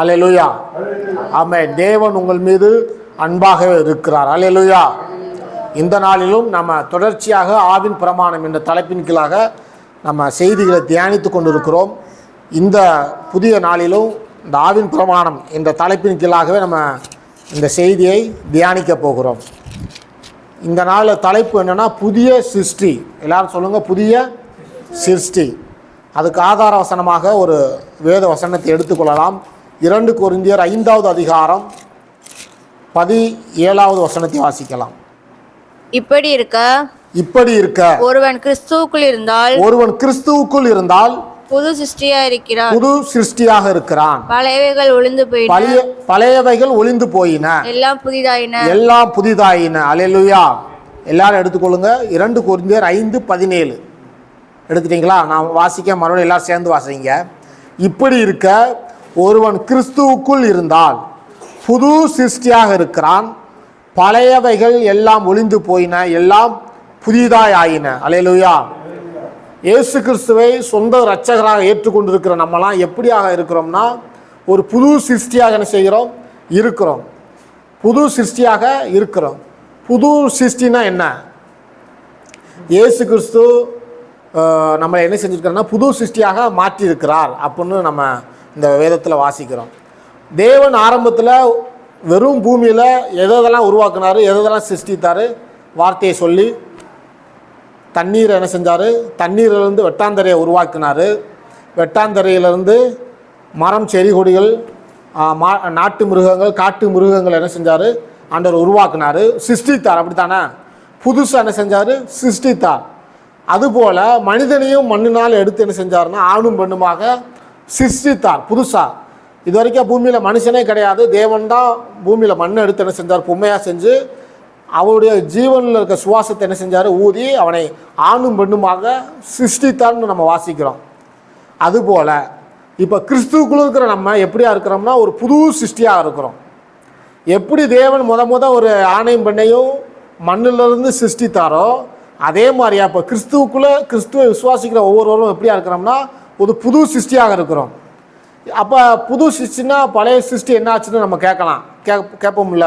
அல்லேலூயா ஆமென் தேவன் உங்கள் மீது அன்பாக இருக்கிறார். அல்லேலூயா இந்த நாளிலும் நம்ம தொடர்ச்சியாக ஆவின் பிரமாணம் என்ற தலைப்பின் கீழாக நம்ம செய்திகளை தியானித்து கொண்டிருக்கிறோம். இந்த புதிய நாளிலும் இந்த ஆவின் பிரமாணம் என்ற தலைப்பின் கீழாகவே நம்ம இந்த செய்தியை தியானிக்க போகிறோம். இந்த நாளில் தலைப்பு என்னன்னா புதிய சிருஷ்டி. எல்லாரும் சொல்லுங்கள் புதிய சிருஷ்டி. அதுக்கு ஆதார வசனமாக ஒரு வேத வசனத்தை எடுத்துக்கொள்ளலாம் இரண்டு கொரிந்தியர் ஐந்தாவது அதிகாரம் பதி ஏழாவது வசனத்தை வாசிக்கலாம். இப்படி இருக்க. இப்படி இருக்க. ஒருவன் கிறிஸ்துவுக்குள் இருந்தால் ஒருவன் கிறிஸ்துவுக்குள் இருந்தால் புது சிருஷ்டியா இருக்கிறான். புது சிருஷ்டியாக இருக்கிறான். பழையவைகள் ஒளிந்து போயின. பழைய பழையவைகள் ஒளிந்து போயின. எல்லாம் புதிதாயின. எல்லாம் புதிதாயின. அலையலுயா எல்லாரும் எடுத்துக்கொள்ளுங்க. இரண்டு கொரிந்தியர் ஐந்து பதினேழு. எடுத்துட்டீங்களா? நான் வாசிக்க மறுபடியும் எல்லாரும் சேர்ந்து வாசிங்க. இப்படி இருக்க ஒருவன் கிறிஸ்துவுக்குள் இருந்தால் புது சிருஷ்டியாக இருக்கிறான் பழையவைகள் எல்லாம் ஒளிந்து போயின எல்லாம் புதிதாய் ஆயின அலையலுயா. இயேசு கிறிஸ்துவை சொந்த இரட்சகராக ஏற்றுக்கொண்டிருக்கிற நம்மலாம் எப்படியாக இருக்கிறோம்னா ஒரு புது சிருஷ்டியாக என்ன செய்கிறோம்? இருக்கிறோம். புது சிருஷ்டியாக இருக்கிறோம். புது சிருஷ்டினா என்ன? இயேசு கிறிஸ்து நம்மளை என்ன செஞ்சுருக்கிறோன்னா புது சிருஷ்டியாக மாற்றியிருக்கிறார் அப்படின்னு நம்ம இந்த வேதத்தில் வாசிக்கிறோம். தேவன் ஆரம்பத்தில் வெறும் பூமியில் எதெல்லாம் உருவாக்குனாரு எதெல்லாம் சிருஷ்டித்தார்? வார்த்தையை சொல்லி தண்ணீர் என்ன செஞ்சார்? தண்ணீரிலிருந்து வெட்டாந்தரையை உருவாக்கினார். வெட்டாந்தரையிலிருந்து மரம் செடி கொடிகள் மா நாட்டு மிருகங்கள் காட்டு மிருகங்கள் என்ன செஞ்சார்? ஆண்டவர் உருவாக்குனார். சிருஷ்டித்தார் அப்படித்தானே? புதுசாக என்ன செஞ்சார்? சிருஷ்டித்தார். அதுபோல் மனிதனையும் மண்ணினால் எடுத்து என்ன செஞ்சார்னா ஆணும் பெண்ணுமாக சிருஷ்டித்தார் புதுசாக இது வரைக்கும் பூமியில் மனுஷனே கிடையாது. தேவன் தான் பூமியில் மண்ணை எடுத்து என்ன செஞ்சார்? பொம்மையாக செஞ்சு அவருடைய ஜீவனில் இருக்க சுவாசத்தை என்ன செஞ்சார்? ஊதி அவனை ஆணும் பெண்ணுமாக சிருஷ்டித்தான்னு நம்ம வாசிக்கிறோம். அதுபோல் இப்போ கிறிஸ்துவுக்குள்ள இருக்கிற நம்ம எப்படியா இருக்கிறோம்னா ஒரு புது சிருஷ்டியாக இருக்கிறோம். எப்படி தேவன் முத முத ஒரு ஆணையும் பெண்ணையும் மண்ணிலிருந்து சிருஷ்டித்தாரோ அதே மாதிரியா இப்போ கிறிஸ்துவுக்குள்ளே கிறிஸ்துவை விசுவாசிக்கிற ஒவ்வொருவரும் எப்படியா இருக்கிறோம்னா ஒரு புது சிருஷ்டியாக இருக்கிறோம். அப்போ புது சிருஷ்டினா பழைய சிருஷ்டி என்ன ஆச்சுன்னு நம்ம கேட்கலாம். கே கேட்போம்ல?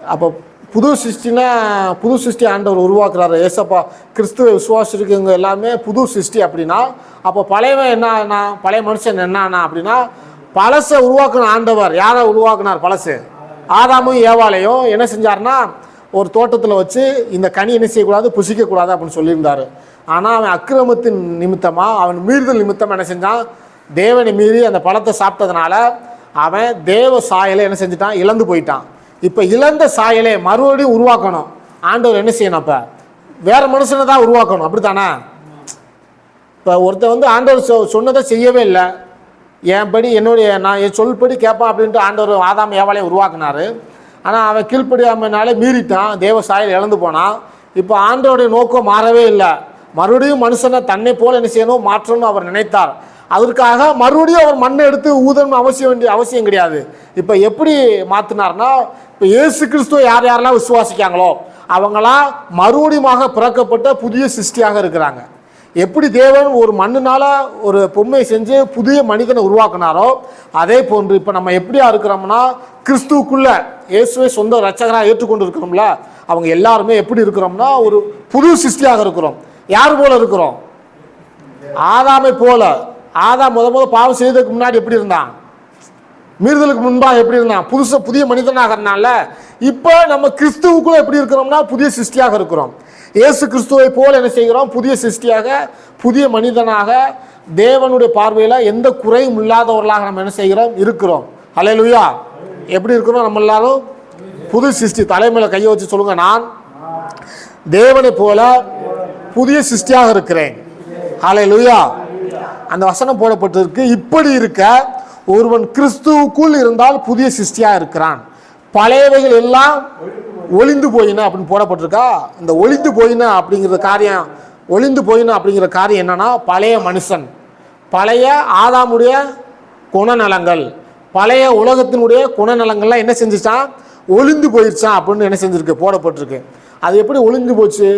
அப்போ புது சிருஷ்டினா புது சிருஷ்டி ஆண்டவர் உருவாக்குறாரு. ஏசப்பா கிறிஸ்துவ விசுவாசிருக்கவங்க எல்லாமே புது சிருஷ்டி அப்படின்னா அப்போ பழையவன் என்னன்னா பழைய மனுஷன் என்னன்னா அப்படின்னா பழசை உருவாக்குன ஆண்டவர். யாரை உருவாக்குனார்? பழசு. ஆதாமும் ஏவாலையும் என்ன செஞ்சார்னா ஒரு தோட்டத்தில் வச்சு இந்த கனி என்ன செய்யக்கூடாது? புசிக்கக்கூடாது அப்படின்னு சொல்லியிருந்தாரு. ஆனால் அவன் அக்கிரமத்தின் நிமித்தமாக அவன் மீறுதல் நிமித்தமாக என்ன செஞ்சான்? தேவனை மீறி அந்த பழத்தை சாப்பிட்டதுனால அவன் தேவ சாயலை என்ன செஞ்சுட்டான்? இழந்து போயிட்டான். இப்போ இழந்த சாயலை மறுபடியும் உருவாக்கணும். ஆண்டவர் என்ன செய்யணும் அப்போ? வேறு மனுஷனை தான் உருவாக்கணும். அப்படித்தானே? இப்போ ஒருத்தன் வந்து ஆண்டவர் சொ சொன்னதை செய்யவே இல்லை. என் படி என்னுடைய நான் என் சொல்படி கேட்பான் அப்படின்ட்டு ஆண்டவர் ஆதாம் ஏவாளையும் உருவாக்குனாரு. ஆனால் அவன் கீழ்ப்படியாமனாலே மீறிட்டான். தேவ சாயல் இழந்து போனான். இப்போ ஆண்டவருடைய நோக்கம் மாறவே இல்லை. மறுபடியும் மனுஷனை தன்னை போல என்ன செய்யணும் மாற்றணும்னு அவர் நினைத்தார். அதற்காக மறுபடியும் அவர் மண்ணை எடுத்து ஊதணும் அவசியம் வேண்டிய அவசியம் கிடையாது. இப்போ எப்படி மாற்றினார்னா இப்போ இயேசு கிறிஸ்துவ யார் யாரெல்லாம் விசுவாசிக்காங்களோ அவங்களாம் மறுபடியுமாக பிறக்கப்பட்ட புதிய சிருஷ்டியாக இருக்கிறாங்க. எப்படி தேவன் ஒரு மண்ணினால் ஒரு பொம்மை செஞ்சு புதிய மனிதனை உருவாக்குனாரோ அதே போன்று இப்போ நம்ம எப்படியா இருக்கிறோம்னா கிறிஸ்துவுக்குள்ள இயேசுவை சொந்த ரட்சகராக ஏற்றுக்கொண்டு இருக்கிறோம்ல அவங்க எல்லாருமே எப்படி இருக்கிறோம்னா ஒரு புது சிருஷ்டியாக இருக்கிறோம். யார் போல இருக்கிறோம்? ஆதாமை போல. ஆதாம் முத முத பாவம் செய்ததுக்கு முன்னாடி எப்படி இருந்தான்? மீறுதலுக்கு முன்பாக எப்படி இருந்தான்? புதுசாக புதிய மனிதனாக இருந்தால இப்போ நம்ம கிறிஸ்துவுக்குள்ள எப்படி இருக்கிறோம்னா புதிய சிருஷ்டியாக இருக்கிறோம். இயேசு கிறிஸ்துவை போல என்ன செய்கிறோம்? புதிய சிருஷ்டியாக புதிய மனிதனாக தேவனுடைய பார்வையில் எந்த குறையும் இல்லாதவர்களாக நம்ம என்ன செய்கிறோம்? இருக்கிறோம். அலையலுயா எப்படி இருக்கிறோம்? நம்ம எல்லாரும் புது சிருஷ்டி தலைமையில் கையை வச்சு சொல்லுங்க. நான் தேவனை போல புதிய சிருஷ்டியாக இருக்கிறேன். ஆலை லுயா அந்த வசனம் போடப்பட்டிருக்கு. இப்படி இருக்க ஒருவன் கிறிஸ்துவுக்குள் இருந்தால் புதிய சிருஷ்டியாக இருக்கிறான். பழையவைகள் எல்லாம் ஒளிந்து போயின அப்படின்னு போடப்பட்டிருக்கா? இந்த ஒளிந்து போயின அப்படிங்கிற காரியம் ஒளிந்து போயின அப்படிங்கிற காரியம் என்னன்னா பழைய மனுஷன். பழைய ஆதாமுடைய குணநலங்கள். பழைய உலகத்தினுடைய குணநலங்கள்லாம் என்ன செஞ்சுச்சான்? ஒளிந்து போயிடுச்சான் அப்படின்னு என்ன செஞ்சிருக்கு? போடப்பட்டிருக்கு. அது எப்படி ஒளிந்து போச்சு?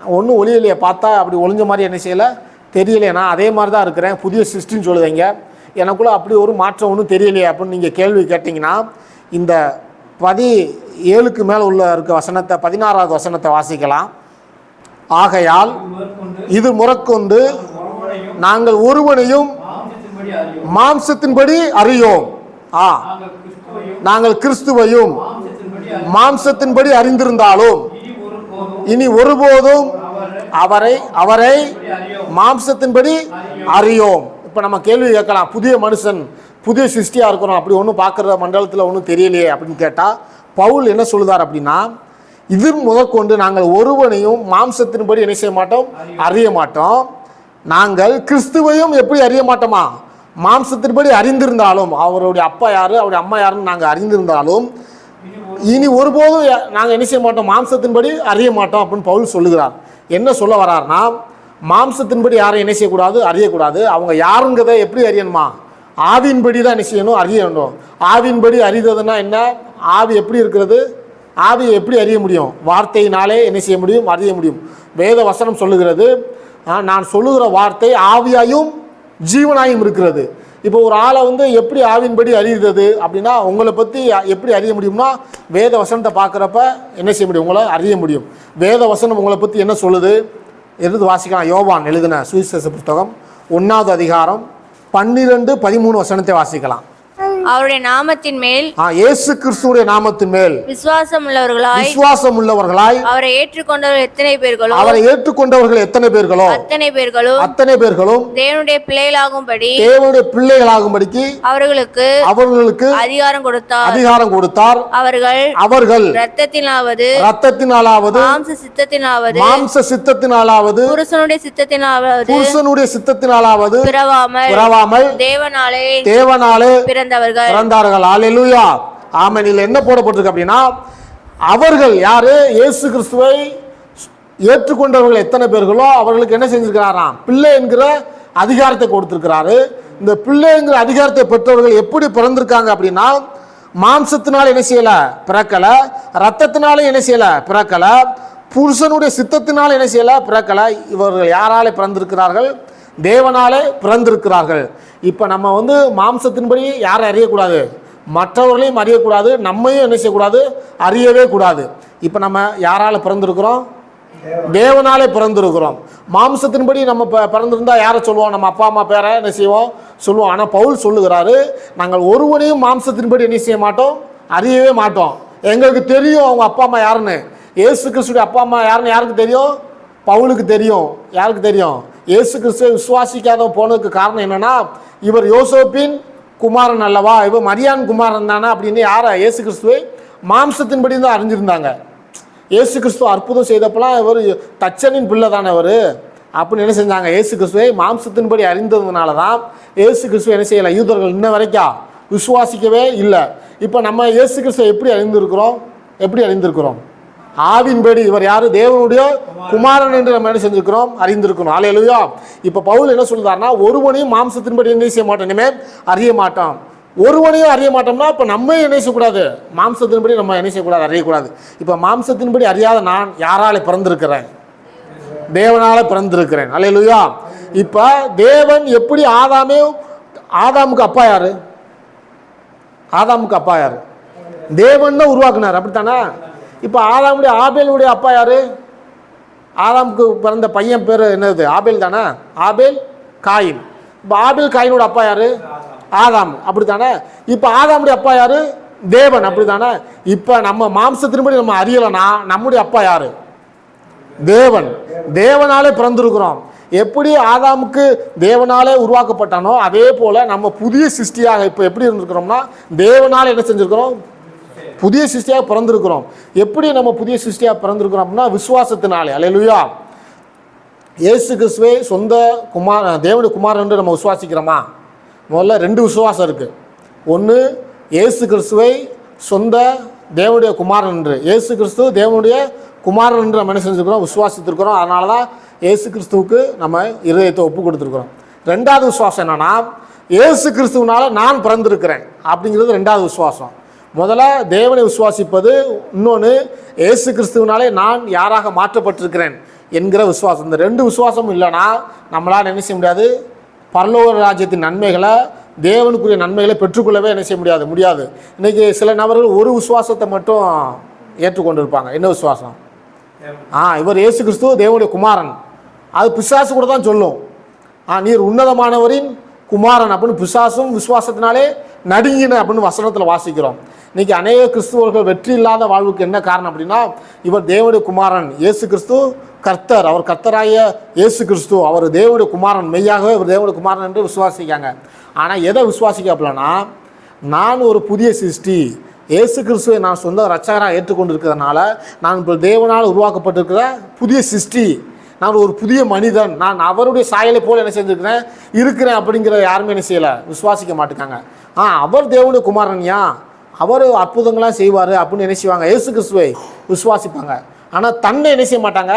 ஒன்றும் ஒளியலையே பார்த்தா அப்படி ஒளிஞ்ச மாதிரி என்ன செய்யலை? தெரியலையே நான் அதே மாதிரி தான் இருக்கிறேன் புதிய சிஸ்டின்னு சொல்லுவீங்க எனக்குள்ள அப்படி ஒரு மாற்றம் ஒன்றும் தெரியலையே அப்படின்னு நீங்கள் கேள்வி கேட்டிங்கன்னா இந்த பதி ஏழுக்கு மேலே உள்ள இருக்க வசனத்தை பதினாறாவது வசனத்தை வாசிக்கலாம். ஆகையால் இது முறக்கொண்டு நாங்கள் ஒருவனையும் மாம்சத்தின்படி அறியோம். ஆ நாங்கள் கிறிஸ்துவையும் மாம்சத்தின்படி அறிந்திருந்தாலும் இனி ஒருபோதும் அவரை அவரை மாம்சத்தின்படி அறியோம். இப்போ நம்ம கேள்வி கேட்கலாம் புதிய மனுஷன் புதிய சிருஷ்டியாக இருக்கிறோம் அப்படி ஒன்றும் பார்க்குற மண்டலத்தில் ஒன்றும் தெரியலையே அப்படின்னு கேட்டால் பவுல் என்ன சொல்லுதார் அப்படின்னா இது முதற்கொண்டு நாங்கள் ஒருவனையும் மாம்சத்தின்படி என்ன செய்ய மாட்டோம்? அறிய மாட்டோம். நாங்கள் கிறிஸ்துவையும் எப்படி அறிய மாட்டோமா? மாம்சத்தின்படி அறிந்திருந்தாலும் அவருடைய அப்பா யார் அவருடைய அம்மா யாருன்னு நாங்கள் அறிந்திருந்தாலும் இனி ஒருபோதும் நாங்கள் என்ன செய்ய மாட்டோம்? மாம்சத்தின்படி அறிய மாட்டோம் அப்படின்னு பவுல் சொல்லுகிறார். என்ன சொல்ல வர்றாருன்னா மாம்சத்தின்படி யாரும் என்ன செய்யக்கூடாது? அறியக்கூடாது. அவங்க யாருங்கிறத எப்படி அறியணுமா? ஆவியின்படி தான் என்ன செய்யணும்? அறியணும் ஆவியின்படி அறிந்ததுன்னா என்ன? ஆவி எப்படி இருக்கிறது? ஆவியை எப்படி அறிய முடியும்? வார்த்தையினாலே என்ன செய்ய முடியும்? அறிய முடியும். வேத வசனம் சொல்லுகிறது நான் சொல்லுகிற வார்த்தை ஆவியாயும் ஜீவனாயும் இருக்கிறது. இப்போ ஒரு ஆளை வந்து எப்படி ஆவின்படி அறியுறது அப்படின்னா உங்களை பற்றி எப்படி அறிய முடியும்னா வேத வசனத்தை பார்க்குறப்ப என்ன செய்ய முடியும்? உங்களை அறிய முடியும். வேத வசனம் உங்களை பற்றி என்ன சொல்லுது? எடுத்து வாசிக்கலாம்? யோவான் எழுதின சுவிசேஷ புஸ்தகம் ஒன்றாவது அதிகாரம் பன்னிரெண்டு பதிமூணு வசனத்தை வாசிக்கலாம். அவருடைய நாமத்தின் மேல் இயேசு கிறிஸ்துவுடைய நாமத்தின் மேல் விசுவாசம் உள்ளவர்களாய் விசுவாசம் உள்ளவர்களாய் அவரை ஏற்றுக்கொண்டவர்கள் எத்தனை பேர்களோ அவரை ஏற்றுக்கொண்டவர்கள் எத்தனை பேர்களோ அத்தனை பேர்களும் அத்தனை பேர்களும் தேவனுடைய பிள்ளைகளாகும்படி தேவனுடைய பிள்ளைகளாகும்படிக்கு அவர்களுக்கு அவர்களுக்கு அதிகாரம் கொடுத்தார். அதிகாரம் கொடுத்தார். அவர்கள் அவர்கள் இரத்தத்தினாவது ரத்தத்தினாலாவது மாம்ச சித்தத்தினாவது மாம்ச சித்தத்தினாலாவது புருஷனுடைய சித்தத்தினாவது புருஷனுடைய சித்தத்தினாலாவது பிறவாமல் பிறவாமல் தேவனாலே தேவனாலே பிறந்தவர்கள் பிறந்தார்கள். அல்லேலூயா ஆமாம் இதில் என்ன போடப்பட்டிருக்கு அப்படின்னா அவர்கள் யாரு? இயேசு கிறிஸ்துவை ஏற்றுக்கொண்டவர்கள் எத்தனை பேர்களோ அவர்களுக்கு என்ன செஞ்சிருக்கிறாராம்? பிள்ளை என்கிற அதிகாரத்தை கொடுத்திருக்கிறாரு. இந்த பிள்ளை என்கிற அதிகாரத்தை பெற்றவர்கள் எப்படி பிறந்திருக்காங்க அப்படின்னா மாம்சத்தினால் என்ன செய்யல? பிறக்கல. ரத்தத்தினால என்ன செய்யல? பிறக்கல. புருஷனுடைய சித்தத்தினால் என்ன செய்யல? பிறக்கல. இவர்கள் யாராலே பிறந்திருக்கிறார்கள்? தேவனாலே பிறந்திருக்கிறார்கள். இப்போ நம்ம வந்து மாம்சத்தின்படி யாரை அறியக்கூடாது? மற்றவர்களையும் அறியக்கூடாது நம்மையும் என்ன செய்யக்கூடாது? அறியவே கூடாது. இப்போ நம்ம யாரால பிறந்திருக்கிறோம்? தேவனாலே பிறந்திருக்கிறோம். மாம்சத்தின்படி நம்ம பிறந்திருந்தா யாரை சொல்லுவோம்? நம்ம அப்பா அம்மா பேரை என்ன செய்வோம்? சொல்லுவோம். ஆனால் பவுல் சொல்லுகிறாரு நாங்கள் ஒருவனையும் மாம்சத்தின்படி என்ன செய்ய மாட்டோம்? அறியவே மாட்டோம். எங்களுக்கு தெரியும் அவங்க அப்பா அம்மா யாருன்னு. இயேசு கிறிஸ்துடைய அப்பா அம்மா யாருன்னு யாருக்கு தெரியும்? பவுலுக்கு தெரியும். யாருக்கு தெரியும்? இயேசு கிறிஸ்துவை விசுவாசிக்காத போனதுக்கு காரணம் என்னென்னா இவர் யோசோப்பின் குமாரன் அல்லவா? இவர் மரியான் குமாரன் தானே அப்படின்னு யாரை? இயேசு கிறிஸ்துவை மாம்சத்தின்படி தான் அறிஞ்சிருந்தாங்க. இயேசு கிறிஸ்துவ அற்புதம் செய்தப்பெல்லாம் இவர் தச்சனின் பிள்ளை தானே அவர் அப்படின்னு என்ன செஞ்சாங்க? இயேசு கிறிஸ்துவை மாம்சத்தின்படி அறிந்ததுனால தான் இயேசு கிறிஸ்துவ என்ன செய்யலை? யூதர்கள் இன்ன வரைக்கும் விசுவாசிக்கவே இல்லை. இப்போ நம்ம இயேசு கிறிஸ்துவை எப்படி அறிந்திருக்கிறோம்? எப்படி அறிந்திருக்கிறோம்? ஆவின்படி இவர் யார்? தேவனுடைய குமாரன் என்று நம்ம என்ன செஞ்சுக்கிறோம் அறிந்திருக்கணும். ஆலை எழுதியா இப்போ பவுல் என்ன சொல்கிறாருன்னா ஒருவனையும் மாம்சத்தின்படி என்ன செய்ய மாட்டோம். இனிமேல் அறிய மாட்டோம். ஒருவனையும் அறிய மாட்டோம்னா இப்போ நம்ம என்ன செய்யக்கூடாது? மாம்சத்தின்படி நம்ம என்ன செய்யக்கூடாது? அறியக்கூடாது. இப்போ மாம்சத்தின்படி அறியாத நான் யாரால பிறந்திருக்கிறேன்? தேவனால பிறந்திருக்கிறேன். அல்லேலூயா இப்போ தேவன் எப்படி ஆதாமே ஆதாமுக்கு அப்பா யாரு? ஆதாமுக்கு அப்பா யாரு? தேவன் தான் உருவாக்குனார். அப்படித்தானே? இப்போ ஆதாமுடைய ஆபேலுடைய அப்பா யார்? ஆதாமுக்கு பிறந்த பையன் பேர் என்னது? ஆபேல் தானே? Abel coin. இப்போ ஆபேல் காயினோட அப்பா யார்? ஆதாம். அப்படி தானே இப்போ ஆதாமுடைய அப்பா யார்? தேவன். அப்படி தானே இப்போ நம்ம மாம்சத்தின்படி நம்ம அறியலைன்னா நம்முடைய அப்பா யார்? தேவன். தேவனாலே பிறந்திருக்கிறோம். எப்படி ஆதாமுக்கு தேவனாலே உருவாக்கப்பட்டானோ அதே போல் நம்ம புதிய சிருஷ்டியாக இப்போ எப்படி இருந்திருக்கிறோம்னா தேவனால் என்ன செஞ்சுருக்கிறோம்? புதிய சிருஷ்டியாக பிறந்திருக்கிறோம். எப்படி நம்ம புதிய சிருஷ்டியாக பிறந்திருக்கிறோம் அப்படின்னா விசுவாசத்தினாலே. அலையலுயா இயேசு கிறிஸ்துவை சொந்த குமார் தேவனுடைய குமாரன் என்று நம்ம விசுவாசிக்கிறோமா? முதல்ல ரெண்டு விசுவாசம் இருக்குது ஒன்று இயேசு கிறிஸ்துவை சொந்த தேவனுடைய குமாரன் என்று. இயேசு கிறிஸ்து தேவனுடைய குமாரன் என்று நம்ம என்ன செஞ்சுருக்கிறோம்? விசுவாசித்திருக்கிறோம். அதனால தான் ஏசு கிறிஸ்துவுக்கு நம்ம இருதயத்தை ஒப்பு கொடுத்துருக்குறோம். ரெண்டாவது விசுவாசம் என்னென்னா ஏசு கிறிஸ்துவனால நான் பிறந்திருக்கிறேன் அப்படிங்கிறது ரெண்டாவது விசுவாசம். முதல்ல தேவனை விசுவாசிப்பது இன்னொன்று ஏசு கிறிஸ்துவனாலே நான் யாராக மாற்றப்பட்டிருக்கிறேன் என்கிற விசுவாசம். இந்த ரெண்டு விசுவாசமும் இல்லைன்னா நம்மளால் என்ன செய்ய முடியாது? பரலோக ராஜ்யத்தின் நன்மைகளை தேவனுக்குரிய நன்மைகளை பெற்றுக்கொள்ளவே என்ன செய்ய முடியாது? முடியாது. இன்றைக்கி சில நபர்கள் ஒரு விசுவாசத்தை மட்டும் ஏற்றுக்கொண்டு இருப்பாங்க என்ன விசுவாசம்? ஆ இவர் இயேசு கிறிஸ்துவ தேவனுடைய குமாரன். அது பிசாசு கூட தான் சொல்லும். ஆ நீர் உன்னதமானவரின் குமாரன் அப்படின்னு பிசாசும் விசுவாசத்தினாலே நடுங்கின அப்படின்னு வசனத்தில் வாசிக்கிறோம். இன்னைக்கு அநேக கிறிஸ்துவர்கள் வெற்றி இல்லாத வாழ்வுக்கு என்ன காரணம் அப்படின்னா இவர் தேவனுடைய குமாரன் இயேசு கிறிஸ்து கர்த்தர். அவர் கர்த்தராய இயேசு கிறிஸ்து அவர் தேவனுடைய குமாரன் மெய்யாகவே இவர் தேவனுடைய குமாரன் என்று விசுவாசிக்காங்க ஆனால் எதை விசுவாசிக்கப்பலனா நான் ஒரு புதிய சிருஷ்டி இயேசு கிறிஸ்துவை நான் சொந்த ரட்சகராக ஏற்றுக்கொண்டிருக்கிறதுனால நான் இப்போ தேவனால் உருவாக்கப்பட்டிருக்கிற புதிய சிருஷ்டி நான் ஒரு புதிய மனிதன் நான் அவருடைய சாயலை போல் என்ன செஞ்சுருக்கிறேன் இருக்கிறேன் அப்படிங்கிற யாருமே என்ன செய்யலை விசுவாசிக்க மாட்டேங்காங்க. ஆ அவர் தேவனுடைய குமாரன்யா அவர் அற்புதங்களாம் செய்வார் அப்படின்னு என்ன செய்வாங்க இயேசு கிறிஸ்துவை விசுவாசிப்பாங்க. ஆனால் தன்னை என்ன செய்ய மாட்டாங்க?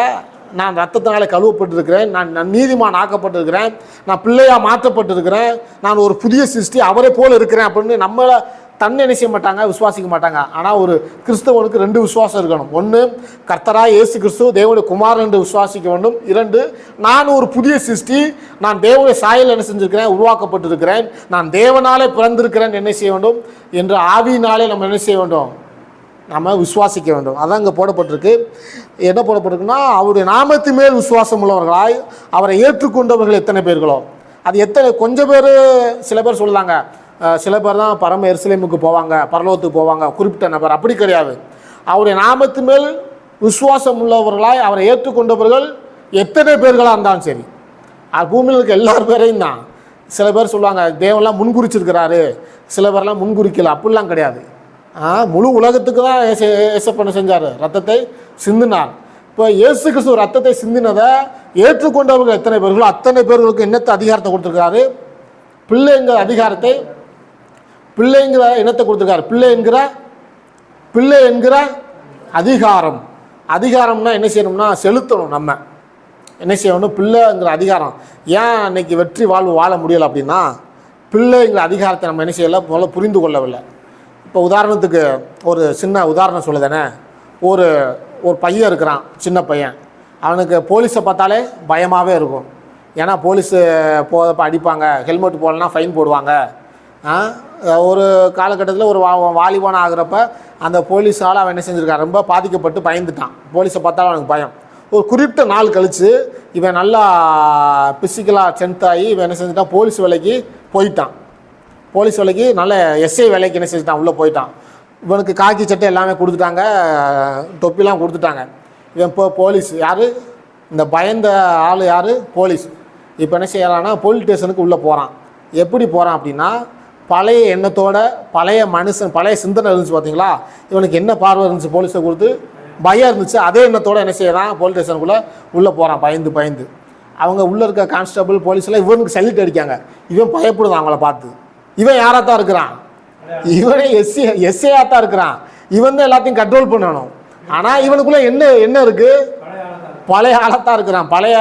நான் ரத்தத்தினால கழுவப்பட்டிருக்கிறேன். நான் நான் நீதிமான் ஆக்கப்பட்டிருக்கிறேன். நான் பிள்ளையாக மாற்றப்பட்டிருக்கிறேன். நான் ஒரு புதிய சிருஷ்டி அவரை போல் இருக்கிறேன் அப்படின்னு நம்மளை தன்னை என்ன செய்ய மாட்டாங்க? விசுவாசிக்க மாட்டாங்க. ஆனால் ஒரு கிறிஸ்தவனுக்கு ரெண்டு விசுவாசம் இருக்கணும். ஒன்று கர்த்தரா இயேசு கிறிஸ்துவ தேவனுடைய குமாரன் என்று விசுவாசிக்க வேண்டும். இரண்டு நான் ஒரு புதிய சிருஷ்டி நான் தேவனுடைய சாயல் என்ன செஞ்சுருக்கிறேன்? உருவாக்கப்பட்டிருக்கிறேன். நான் தேவனாலே பிறந்திருக்கிறேன். என்ன செய்ய வேண்டும்? என்று ஆவியினாலே நம்ம என்ன செய்ய வேண்டும்? நம்ம விசுவாசிக்க வேண்டும். அதான் இங்கே போடப்பட்டிருக்கு. என்ன போடப்பட்டிருக்குன்னா அவருடைய நாமத்து மேல் விசுவாசம் உள்ளவர்களாய் அவரை ஏற்றுக்கொண்டவர்கள் எத்தனை பேர்களோ. அது எத்தனை கொஞ்சம் பேர் சில பேர் சொல்லுவாங்க சில பேர் தான் பரம எருசலேமுக்கு போவாங்க பரலோகத்துக்கு போவாங்க குறிப்பிட்ட நபர். அப்படி கிடையாது. அவருடைய நாமத்து மேல் விசுவாசம் உள்ளவர்களாய் அவரை ஏற்றுக்கொண்டவர்கள் எத்தனை பேர்களாக இருந்தாலும் சரி. அது பூமியில் இருக்க எல்லார் பேரையும் தான். சில பேர் சொல்லுவாங்க தேவன்லாம் முன்குறிச்சிருக்கிறாரு. சில பேர்லாம் முன்குறிக்கல. அப்படிலாம் கிடையாது. முழு உலகத்துக்கு தான் ஏச ஏசப்பண்ண செஞ்சார்? ரத்தத்தை சிந்தினார். இப்போ இயேசு கிறிஸ்துவ ரத்தத்தை சிந்தினதை ஏற்றுக்கொண்டவர்கள் எத்தனை பேர்களோ அத்தனை பேர்களுக்கு என்னத்தை அதிகாரத்தை கொடுத்துருக்காரு பிள்ளைங்கிற அதிகாரத்தை பிள்ளைங்கிற இனத்தை கொடுத்துருக்காரு. பிள்ளை என்கிற பிள்ளை என்கிற அதிகாரம். அதிகாரம்னா என்ன செய்யணும்னா செலுத்தணும் நம்ம. என்ன செய்யணும்? பிள்ளைங்கிற அதிகாரம். ஏன் அன்னைக்கு வெற்றி வாழ்வு வாழ முடியலை அப்படின்னா பிள்ளைங்கிற அதிகாரத்தை நம்ம என்ன செய்யலை முதல்ல புரிந்து கொள்ளவில்லை. இப்போ உதாரணத்துக்கு ஒரு சின்ன உதாரணம் சொல்லுதானே. ஒரு ஒரு பையன் இருக்கிறான் சின்ன பையன். அவனுக்கு போலீஸை பார்த்தாலே பயமாகவே இருக்கும். ஏன்னா போலீஸு போகிறப்ப அடிப்பாங்க. ஹெல்மெட் போடலன்னா ஃபைன் போடுவாங்க. ஒரு காலகட்டத்தில் ஒரு வா வாலிபான் ஆகிறப்ப அந்த போலீஸால் அவன் என்ன செஞ்சுருக்கான்? ரொம்ப பாதிக்கப்பட்டு பயந்துட்டான். போலீஸை பார்த்தாலும் அவனுக்கு பயம். ஒரு குறிப்பிட்ட நாள் கழித்து இவன் நல்லா பிசிக்கலாக ஸ்ட்ரென்த் ஆகி இவன் என்ன செஞ்சுட்டான்? போலீஸ் வேலைக்கு போயிட்டான். போலீஸ் வேலைக்கு நல்ல எஸ்ஐ வேலைக்கு என்ன செஞ்சுட்டான்? உள்ளே போயிட்டான். இவனுக்கு காக்கி சட்டை எல்லாமே கொடுத்துட்டாங்க. தொப்பிலாம் கொடுத்துட்டாங்க. இவன் இப்போ போலீஸ் யார்? இந்த பயந்த ஆள் யார்? போலீஸ். இப்போ என்ன செய்யறான்னா போலீஸ் ஸ்டேஷனுக்கு உள்ளே போகிறான் எப்படி போகிறான் அப்படின்னா பழைய எண்ணத்தோட பழைய மனுஷன் பழைய சிந்தனை இருந்துச்சு பார்த்தீங்களா இவனுக்கு என்ன பார்வை இருந்துச்சு போலீஸை கொடுத்து? பயம் இருந்துச்சு. அதே எண்ணத்தோட என்ன செய்யறான்? போலீஸ் ஸ்டேஷனுக்குள்ளே உள்ளே போகிறான் பயந்து பயந்து. அவங்க உள்ளே இருக்க கான்ஸ்டபிள் போலீஸ்லாம் இவனுக்கு சல்யூட் அடிக்காங்க. இவன் பயப்படுதான் அவங்கள பார்த்து. இவன் யாராக தான் இருக்கிறான்? இவனே எஸ்சி எஸ்ஏயாக தான் இருக்கிறான். இவன் தான் எல்லாத்தையும் கண்ட்ரோல் பண்ணணும். ஆனால் இவனுக்குள்ளே என்ன என்ன இருக்குது பழைய ஆளத்தான் இருக்கிறான். பழைய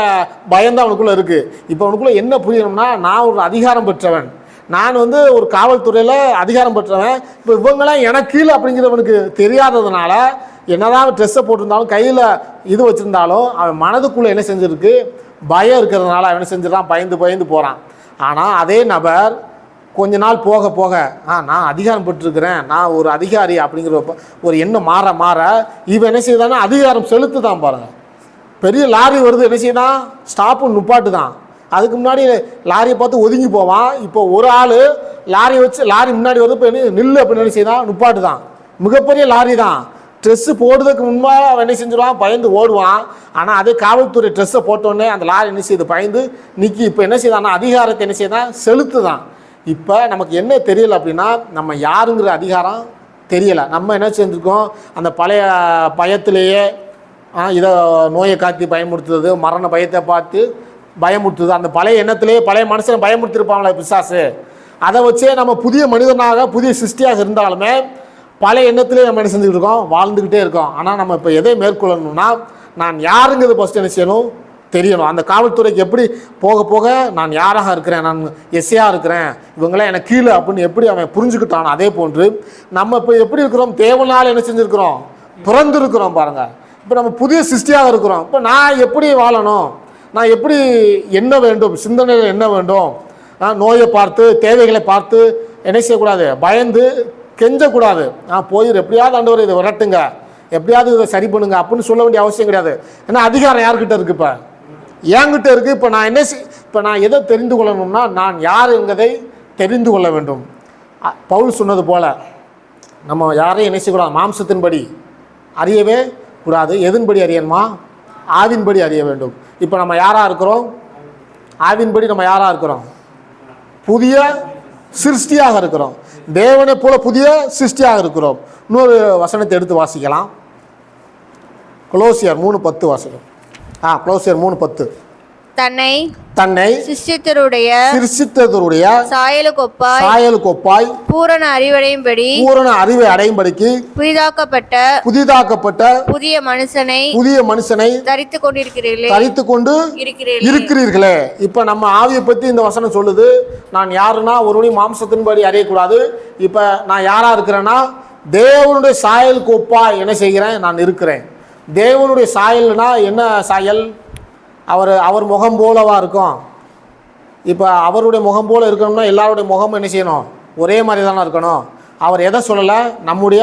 பயந்தான் அவனுக்குள்ளே இருக்குது இப்போ அவனுக்குள்ளே என்ன புரியணும்னா நான் ஒரு அதிகாரம் பெற்றவன். நான் வந்து ஒரு காவல்துறையில் அதிகாரம் பெற்றவன். இப்போ இவங்கெல்லாம் எனக்கு கீழே அப்படிங்கிறவனுக்கு தெரியாததுனால என்னதான் ட்ரெஸ்ஸை போட்டிருந்தாலும் கையில் இது வச்சுருந்தாலும் அவன் மனதுக்குள்ளே என்ன செஞ்சுருக்கு? பயம் இருக்கிறதுனால அவன் செஞ்சுதான் பயந்து பயந்து போகிறான் ஆனால் அதே நபர் கொஞ்ச நாள் போக போக ஆ நான் அதிகாரம் பெற்றிருக்கிறேன். நான் ஒரு அதிகாரி அப்படிங்கிற ஒரு- எண்ணம் மாற மாற இவன் என்ன செய்தானா அதிகாரம் செலுத்து தான் பாருங்கள் பெரிய லாரி வருது என்ன செய்யலாம் ஸ்டாப்பு நுப்பாட்டு தான் அதுக்கு முன்னாடி லாரியை பார்த்து ஒதுங்கி போவான். இப்போ ஒரு ஆள் லாரியை வச்சு லாரி முன்னாடி வந்து இப்போ என்ன நில்லு அப்படின்னு என்ன செய்தான்? நுப்பாட்டு தான். மிகப்பெரிய லாரி தான். ட்ரெஸ்ஸு போடுறதுக்கு முன்பாக அவன் என்ன செஞ்சிருவான்? பயந்து ஓடுவான். ஆனால் அதே காவல்துறை ட்ரெஸ்ஸை போட்டோன்னே அந்த லாரி என்ன செய்யுது பயந்து நிற்கி இப்போ என்ன செய்தான்னா அதிகாரத்தை என்ன செய்தான்? செலுத்து தான் இப்போ நமக்கு என்ன தெரியல அப்படின்னா நம்ம யாருங்கிற அதிகாரம் தெரியலை. நம்ம என்ன செஞ்சுருக்கோம்? அந்த பழைய பயத்திலேயே இதை நோயை காத்தி பயமுறுத்துறது மரண பயத்தை பார்த்து பயமுறுத்துது. அந்த பழைய எண்ணத்திலேயே பழைய மனுஷனை பயமுறுத்திருப்பாங்களே பிசாசு. அதை வச்சே நம்ம புதிய மனிதனாக புதிய சிருஷ்டியாக இருந்தாலுமே பழைய எண்ணத்திலே நம்ம என்ன செஞ்சுக்கிட்டு இருக்கோம்? வாழ்ந்துக்கிட்டே இருக்கோம். ஆனால் நம்ம இப்போ எதை மேற்கொள்ளணும்னா நான் யாருங்கிறது ஃபஸ்ட்டு என்ன செய்யணும்? தெரியணும். அந்த காவல்துறைக்கு எப்படி போக போக நான் யாராக இருக்கிறேன்? நான் எஸ்ஐயாக இருக்கிறேன். இவங்களாம் எனக்கு கீழே அப்படின்னு எப்படி அவன் புரிஞ்சுக்கிட்டானோ அதே போன்று நம்ம இப்போ எப்படி இருக்கிறோம்? தேவனால் என்ன செஞ்சுருக்கிறோம்? பிறந்திருக்கிறோம் பாருங்கள் இப்போ நம்ம புதிய சிருஷ்டியாக இருக்கிறோம். இப்போ நான் எப்படி வாழணும்? நான் எப்படி என்ன வேண்டும் சிந்தனையில் என்ன வேண்டும்? நான் நோயை பார்த்து தேவைகளை பார்த்து என்ன செய்யக்கூடாது? பயந்து கெஞ்சக்கூடாது. நான் போயிரு எப்படியாவது ஆண்டவர் இதை விரட்டுங்க. எப்படியாவது இதை சரி பண்ணுங்க அப்படின்னு சொல்ல வேண்டிய அவசியம் கிடையாது. ஏன்னா அதிகாரம் யார்கிட்ட இருக்கு இப்போ? என்கிட்ட இருக்கு. இப்போ நான் என்ன செய் இப்போ நான் எதை தெரிந்து கொள்ளணும்னா நான் யார் என்பதை தெரிந்து கொள்ள வேண்டும். பவுல் சொன்னது போல நம்ம யாரையும் என்ன செய்யக்கூடாது? மாம்சத்தின்படி அறியவே கூடாது. எதன்படி அறியணுமா? ஆவின்படி அறிய வேண்டும். இப்போ நம்ம யாராக இருக்கிறோம்? ஆவின்படி நம்ம யாராக இருக்கிறோம்? புதிய சிருஷ்டியாக இருக்கிறோம். தேவனை போல புதிய சிருஷ்டியாக இருக்கிறோம். இன்னொரு வசனத்தை எடுத்து வாசிக்கலாம். குளோசியர் மூணு பத்து வாசகம். ஆ குளோசியர் மூணு பத்து. தன்னை தன்னை சிஷ்டித்தருடைய சிருஷ்டித்தருடைய சாயலுக்கொப்பாய் சாயலுக்கு ஒப்பாய் பூரண அறிவடையும்படி பூரண அறிவை அடையும்படிக்கு புதிதாக்கப்பட்ட புதிதாக்கப்பட்ட புதிய மனுஷனை புதிய மனுஷனை தரித்து கொண்டிருக்கிறீர்களே. தரித்து கொண்டு இருக்கிறீர்களே. இருக்கிறீர்களே. இப்போ நம்ம ஆவியை பற்றி இந்த வசனம் சொல்லுது. நான் யாருன்னா ஒருவனையும் மாம்சத்தின்படி அறியக்கூடாது. இப்போ நான் யாராக இருக்கிறேன்னா தேவனுடைய சாயலுக்கு ஒப்பா என்ன செய்கிறேன்? நான் இருக்கிறேன். தேவனுடைய சாயல்னா என்ன சாயல்? அவர் அவர் முகம் போலவா இருக்கும். இப்போ அவருடைய முகம் போல் இருக்கணும்னா எல்லாருடைய முகமும் என்ன செய்யணும்? ஒரே மாதிரி தானே இருக்கணும். அவர் எதை சொல்லலை? நம்முடைய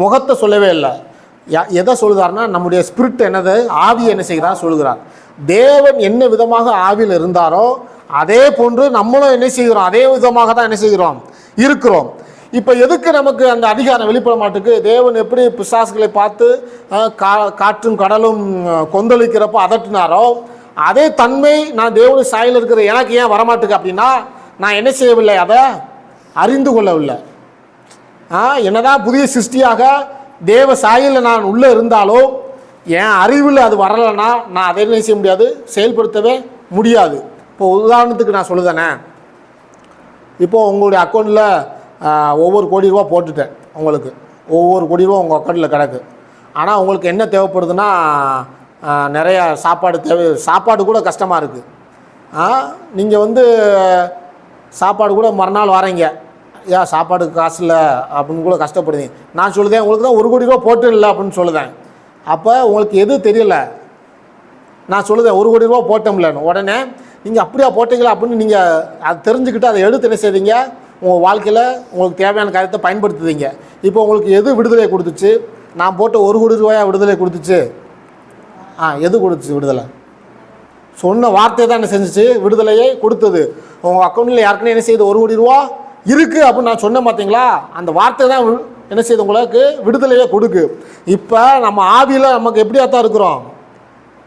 முகத்தை சொல்லவே இல்லை. எதை சொல்கிறார்னா நம்முடைய ஸ்பிரிட் என்னது? ஆவியை என்ன செய்கிறார்? சொல்லுகிறார். தேவன் என்ன விதமாக ஆவியில் இருந்தாரோ அதே போன்று நம்மளும் என்ன செய்கிறோம்? அதே விதமாக தான் என்ன செய்கிறோம்? இருக்கிறோம். இப்போ எதுக்கு நமக்கு அந்த அதிகாரம் வெளிப்பட மாட்டுக்கு தேவன் எப்படி பிசாசுகளை பார்த்து கா காற்றும் கடலும் கொந்தளிக்கிறப்போ அதட்டினாரோ அதே தன்மை நான் தேவனுடைய சாயல் இருக்கிற எனக்கு ஏன் வரமாட்டுக்கு அப்படின்னா நான் என்ன செய்யவில்லை அதை அறிந்து கொள்ளவில்லை. ஆ என்னதான் புதிய சிருஷ்டியாக தேவ சாயலில் நான் உள்ளே இருந்தாலும் என் அறிவில் அது வரலைன்னா நான் அதை என்ன செய்ய முடியாது? செயல்படுத்தவே முடியாது. இப்போ உதாரணத்துக்கு நான் சொல்லுதானே. இப்போது உங்களுடைய அக்கௌண்ட்டில் ஒவ்வொரு கோடி ரூபா போட்டுட்டேன் உங்களுக்கு. ஒவ்வொரு கோடி ரூபா உங்கள் அக்கௌண்ட்டில் கிடக்கு. ஆனால் உங்களுக்கு என்ன தேவைப்படுதுன்னா நிறையா சாப்பாடு தேவை. சாப்பாடு கூட கஷ்டமாக இருக்குது நீங்கள் வந்து சாப்பாடு கூட மறுநாள் வரீங்க. ஏன் சாப்பாடுக்கு காசு இல்லை அப்படின்னு கூட கஷ்டப்படுதீங்க நான் சொல்லுதேன் உங்களுக்கு தான் ஒரு கோடி ரூபா போட்டு இல்லை அப்படின்னு சொல்லுதேன். அப்போ உங்களுக்கு எது தெரியல? நான் சொல்லுதேன் ஒரு கோடி ரூபா போட்டோம்லன்னு. உடனே நீங்கள் அப்படியா போட்டீங்களா அப்படின்னு நீங்கள் அதை தெரிஞ்சுக்கிட்டு அதை எடுத்து என்ன செய்தீங்க உங்கள் வாழ்க்கையில் உங்களுக்கு தேவையான காரியத்தை பயன்படுத்துதீங்க. இப்போ உங்களுக்கு எது விடுதலை கொடுத்துச்சு? நான் போட்ட ஒரு கோடி ரூபாயா விடுதலை கொடுத்துச்சு? ஆ எது கொடுத்துச்சு விடுதலை? சொன்ன வார்த்தை தான் என்ன செஞ்சுச்சு? விடுதலையை கொடுத்தது. உங்கள் அக்கௌண்ட்டில் யாருக்குன்னு என்ன செய்யுது ஒரு கோடி ரூபா இருக்குது அப்படின்னு நான் சொன்னேன் பார்த்தீங்களா அந்த வார்த்தை தான் என்ன செய்யுது உங்களுக்கு விடுதலையை கொடுக்கு. இப்போ நம்ம ஆவியில் நமக்கு எப்படியா தான் இருக்கிறோம்?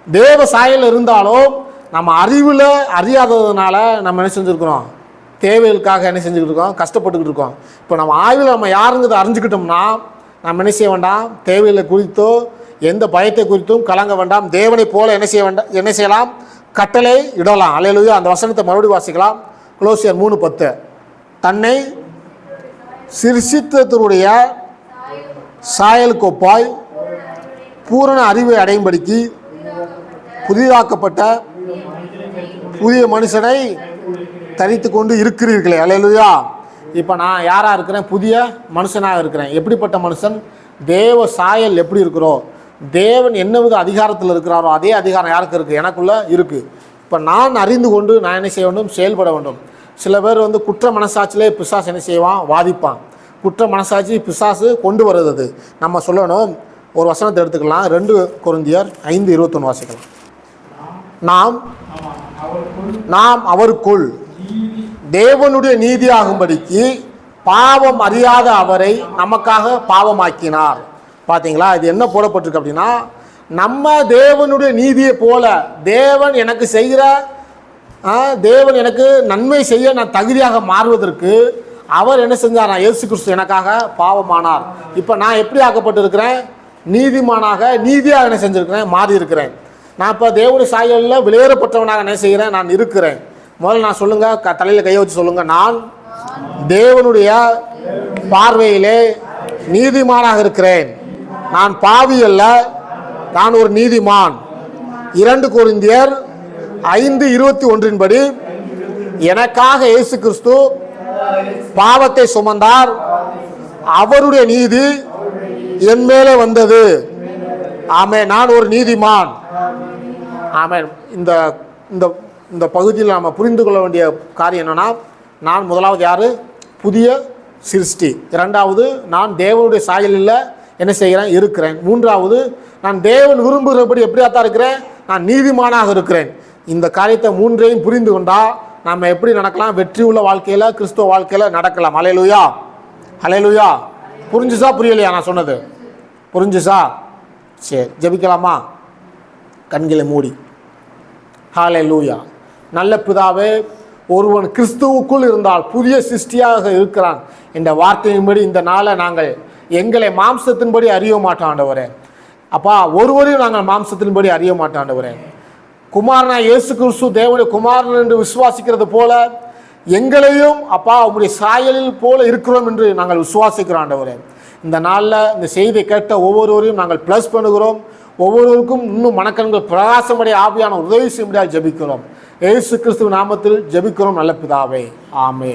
தேவ சாயல் இருந்தாலும் நம்ம அறிவில் அறியாததுனால நம்ம என்ன செஞ்சுருக்குறோம்? தேவைகளுக்காக என்ன செஞ்சுக்கிட்டு இருக்கோம்? கஷ்டப்பட்டுக்கிட்டு இருக்கோம். இப்போ நம்ம ஆய்வில் நம்ம யாருங்கிறத அறிஞ்சுக்கிட்டோம்னா நம்ம என்ன செய்ய வேண்டாம்? தேவைகளை குறித்தோ எந்த பயத்தை குறித்தும் கலங்க வேண்டாம். தேவனை போல என்ன செய்ய வேண்டாம் என்ன செய்யலாம்? கட்டளை இடலாம். அலையிலுயா அந்த வசனத்தை மறுபடியும் வாசிக்கலாம். குலோசியர் மூணு பத்து. தன்னை சிருஷித்தருடைய சாயல் கோப்பாய் பூரண அறிவை அடையும்படிக்கு புதிதாக்கப்பட்ட புதிய மனுஷனை தரித்து கொண்டு இருக்கிறீர்களே. அலையலுயா இப்போ நான் யாராக இருக்கிறேன்? புதிய மனுஷனாக இருக்கிறேன். எப்படிப்பட்ட மனுஷன்? தேவ சாயல் எப்படி இருக்கிறோ தேவன் என்ன வித அதிகாரத்தில் இருக்கிறாரோ அதே அதிகாரம் யாருக்கு இருக்குது எனக்குள்ளே இருக்குது இப்போ நான் அறிந்து கொண்டு நான் என்ன செய்ய வேண்டும்? செயல்பட வேண்டும். சில பேர் வந்து குற்ற மனசாட்சியிலே பிசாசு என்ன செய்வான்? வாதிப்பான். குற்ற மனசாட்சி பிசாசு கொண்டு வருது அது நம்ம சொல்லணும் ஒரு வசனத்தை எடுத்துக்கலாம். ரெண்டு குருந்தியர் ஐந்து இருபத்தொன்று வாசிக்கலாம். நாம் நாம் அவருக்குள் தேவனுடைய நீதியாகும்படிக்கு பாவம் அறியாத அவரை நமக்காக பாவமாக்கினார். பார்த்தீங்களா இது என்ன போடப்பட்டிருக்கு அப்படின்னா நம்ம தேவனுடைய நீதியை போல தேவன் எனக்கு செய்கிற தேவன் எனக்கு நன்மை செய்ய நான் தகுதியாக மாறுவதற்கு அவர் என்ன செஞ்சார்? நான் இயேசு கிறிஸ்து எனக்காக பாவமானார். இப்போ நான் எப்படி ஆக்கப்பட்டிருக்கிறேன்? நீதிமானாக நீதியாக என்ன செஞ்சுருக்கிறேன்? மாறி இருக்கிறேன் நான் இப்போ தேவனுடைய சாயலில் வெளியேறப்பட்டவனாக என்ன செய்கிறேன்? நான் இருக்கிறேன். முதல்ல நான் சொல்லுங்க க தலையில் கையை வச்சு சொல்லுங்க. நான் தேவனுடைய பார்வையிலே நீதிமானாக இருக்கிறேன். நான் பாவி அல்ல நான் ஒரு நீதிமான். இரண்டு குருந்தியர் ஐந்து இருபத்தி ஒன்றின்படி எனக்காக இயேசு கிறிஸ்து பாவத்தை சுமந்தார். அவருடைய நீதி என் மேலே வந்தது. ஆமே நான் ஒரு நீதிமான். ஆமே இந்த இந்த இந்த பகுதியில் நாம் புரிந்து கொள்ள வேண்டிய காரியம் என்னென்னா நான் முதலாவது யார்? புதிய சிருஷ்டி. இரண்டாவது நான் தேவனுடைய சாயலில் என்ன செய்கிறேன்? இருக்கிறேன். மூன்றாவது நான் தேவன் விரும்புகிறபடி எப்படியாத்தான் இருக்கிறேன்? நான் நீதிமானாக இருக்கிறேன். இந்த காரியத்தை மூன்றையும் புரிந்து கொண்டால் நாம் எப்படி நடக்கலாம்? வெற்றி உள்ள வாழ்க்கையில் கிறிஸ்துவ வாழ்க்கையில் நடக்கலாம். அலையலுயா அலையலுயா புரிஞ்சுசா புரியலையா நான் சொன்னது? புரிஞ்சுசா சரி ஜெபிக்கலாமா? கண்களை மூடி. ஹாலே லூயா நல்ல பிதாவே ஒருவன் கிறிஸ்துவுக்குள் இருந்தால் புதிய சிருஷ்டியாக இருக்கிறான் என்ற வார்த்தையின்படி இந்த நாளை நாங்கள் எங்களை மாம்சத்தின்படி அறிய மாட்டாண்டவரே அப்பா ஒருவரையும் நாங்கள் மாம்சத்தின்படி அறிய மாட்டாண்டவரே குமாரனா இயேசு கிறிஸ்து தேவனுடைய குமாரன் என்று விசுவாசிக்கிறது போல எங்களையும் அப்பா உங்களுடைய சாயலில் போல இருக்கிறோம் என்று நாங்கள் விசுவாசிக்கிறோம் ஆண்டவரே. இந்த நாளில் இந்த செய்தியை கேட்ட ஒவ்வொருவரையும் நாங்கள் ப்ளஸ் பண்ணுகிறோம். ஒவ்வொருவருக்கும் இன்னும் மனக்கண்கள் பிரகாசமடைய ஆவியான உதவி செய்யும்படியாக ஜெபிக்கிறோம். இயேசு கிறிஸ்துவ நாமத்தில் ஜெபிக்கிறோம் நல்ல பிதாவே. ஆமே